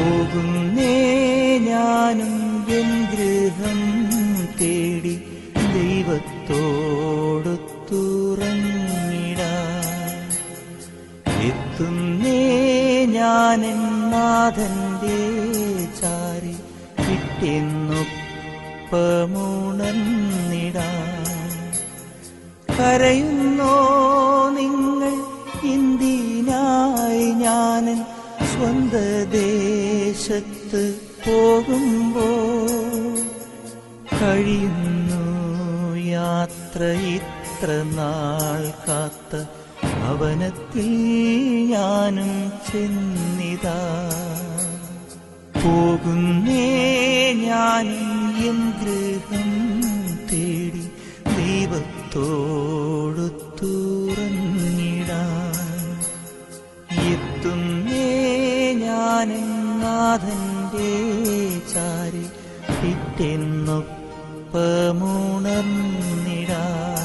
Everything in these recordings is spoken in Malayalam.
പോകുന്നേ ഞാനും എൻ ഗൃഹം തേടി ദൈവത്തോടു തുറന്നിട എത്തുന്നേ ഞാനെൻ നാഥന്റെ ചാരി കിട്ടിയെന്നൊപ്പമുണർന്നിടാൻ കരയുന്നോ നിങ്ങൾ ഇന്ത്യനായി ഞാനൻ സ്വന്ത ദേശത്ത് പോകുമ്പോ കഴിയുന്നു യാത്ര ഇത്ര നാൾ കാത്ത ഭവനത്തിൽ ഞാനും ചെന്നിതാ. പോകുന്നേ ഞാനും എൻ ഗൃഹം തേടി ദൈവത്തോടു തുറന്നിടാൻ. എത്തുന്നേ ഞാനും ചാരി പിറ്റെന്നൊപ്പമുണർന്നിടാൻ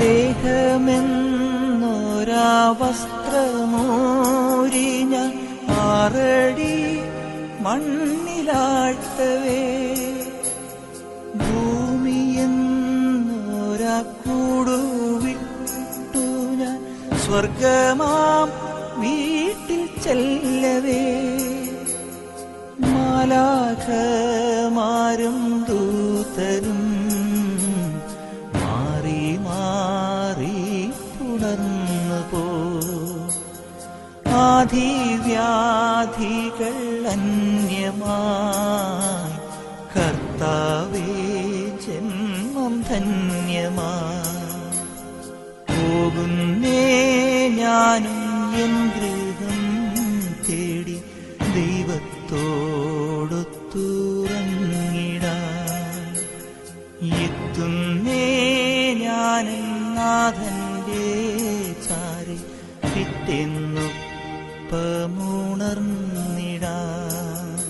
ദേഹമെന്നൊരാ വസ്ത്രമൂരി ഞാൻ ആറടി മണ്ണിലാഴ്ത്തവേ. ഭൂമിയെന്നൊരാ ഞാൻ സ്വർഗമാം വീട്ടിൽ ചെല്ലവേ. മാലാഖമാരും ദൂതരും പുണർന്നു പോ അന്യമായി കർത്താവേ ജന്മം ധന്യമായി. ഞാനും എൻ ഗൃഹം തേടി ദൈവത്തോടു പിറ്റെന്നൊപ്പമുണർന്നിടാൻ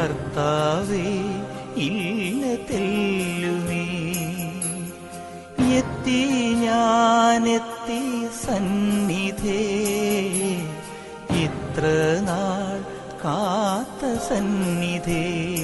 കർത്താവേ ഇല്ല തെല്ലുമേ. എത്തി ഞാനെത്തി സന്നിധേ. ഇത്ര നാൾ കാത്ത സന്നിധേ.